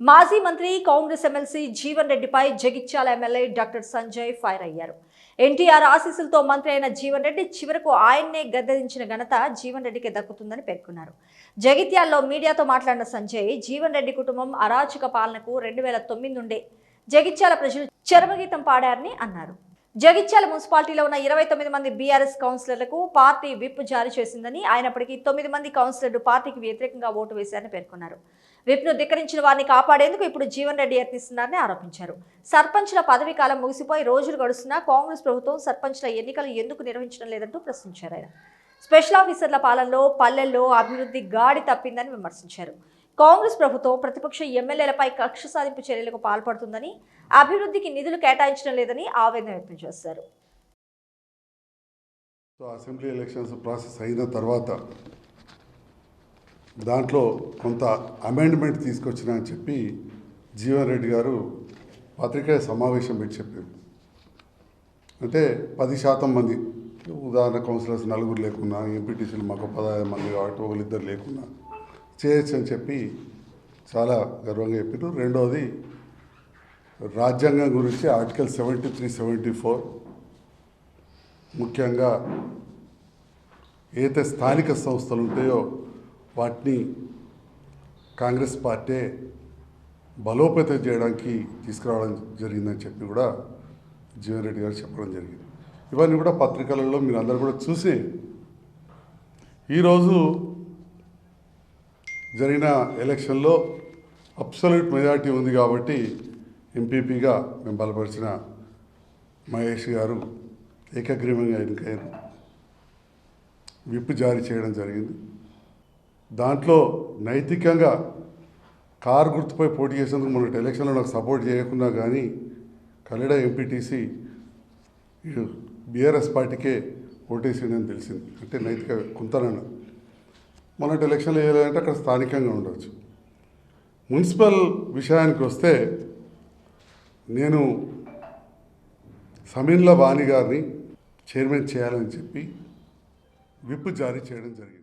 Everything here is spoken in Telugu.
మాజీ మంత్రి కాంగ్రెస్ ఎమ్మెల్సీ జీవన్ రెడ్డిపై Jagtial MLA doctor Sanjay fire అయ్యారు. ఎన్టీఆర్ ఆశీస్సులతో మంత్రి అయిన జీవన్ రెడ్డి చివరకు ఆయన్నే గద్దెదించిన ఘనత జీవన్ రెడ్డికి దక్కుతుందని పేర్కొన్నారు. జగిత్యాల్లో మీడియాతో మాట్లాడిన సంజయ్ జీవన్ రెడ్డి కుటుంబం అరాచక పాలనకు రెండు వేల తొమ్మిది నుండే జగిత్యాల ప్రజలు చరమగీతం పాడారని అన్నారు. జగిత్యాల మున్సిపాలిటీలో ఉన్న ఇరవై తొమ్మిది మంది బీఆర్ఎస్ కౌన్సిలర్లకు పార్టీ విప్ జారీ చేసిందని అయినప్పటికీ తొమ్మిది మంది కౌన్సిలర్లు పార్టీకి వ్యతిరేకంగా ఓటు వేశారని పేర్కొన్నారు. విప్ను ధిక్కరించిన వారిని కాపాడేందుకు ఇప్పుడు జీవన్ రెడ్డి యత్నిస్తున్నారని ఆరోపించారు. సర్పంచ్ల పదవీ కాలం ముగిసిపోయి రోజులు గడుస్తున్నా కాంగ్రెస్ ప్రభుత్వం సర్పంచ్ల ఎన్నికలు ఎందుకు నిర్వహించడం లేదంటూ ప్రశ్నించారు ఆయన. స్పెషల్ ఆఫీసర్ల పాలనలో పల్లెల్లో అభివృద్ధి గాడి తప్పిందని విమర్శించారు. కాంగ్రెస్ ప్రభుత్వం ప్రతిపక్ష ఎమ్మెల్యేలపై కక్ష సాధింపు చర్యలకు పాల్పడుతుందని అభివృద్ధికి నిధులు కేటాయించడం లేదని ఆవేదన వ్యక్తం చేశారు. సో అసెంబ్లీ ఎలక్షన్స్ ప్రాసెస్ అయిన తర్వాత దాంట్లో కొంత అమెండ్మెంట్ తీసుకొచ్చిన అని చెప్పి జీవన్ రెడ్డి గారు పత్రికా సమావేశం పెట్టి చెప్పారు. అంటే పది శాతం మంది ఉదాహరణ కౌన్సిలర్స్ నలుగురు లేకున్నా ఎంపీటీసీలు మాకు పదహారు మంది కాబట్టి ఒకరిద్దరు లేకున్నా చేయొచ్చు అని చెప్పి చాలా గర్వంగా చెప్పారు రెండవది రాజ్యాంగం గురించి article seventy three seventy four ముఖ్యంగా ఏదైతే స్థానిక సంస్థలు ఉంటాయో వాటిని కాంగ్రెస్ పార్టీ బలోపేతం చేయడానికి తీసుకురావడం జరిగిందని చెప్పి కూడా జీవన్ రెడ్డి గారు చెప్పడం జరిగింది. ఇవన్నీ కూడా పత్రికలలో మీరు అందరూ కూడా చూసి ఈరోజు జరిగిన ఎలక్షన్లో అబ్సల్యూట్ మెజారిటీ ఉంది కాబట్టి ఎంపీపీగా మేము బలపరిచిన మహేష్ గారు ఏకగ్రీవంగా ఎన్నికయ్యారు. విప్ జారీ చేయడం జరిగింది. దాంట్లో నైతికంగా కారు గుర్తుపై పోటీ చేసేందుకు మొన్నటి ఎలక్షన్లో నాకు సపోర్ట్ చేయకున్నా కానీ కల్లెడ ఎంపీటీసీ బీఆర్ఎస్ పార్టీకే ఓటేసిందని తెలిసింది. అంటే నైతిక కుంతనన్న మొన్నటి ఎలక్షన్లు వేయాలంటే అక్కడ స్థానికంగా ఉండవచ్చు మున్సిపల్ విషయానికి వస్తే నేను సమీన్ల బాణి గారిని చైర్మన్ చేయాలని చెప్పి విప్ జారీ చేయడం జరిగింది.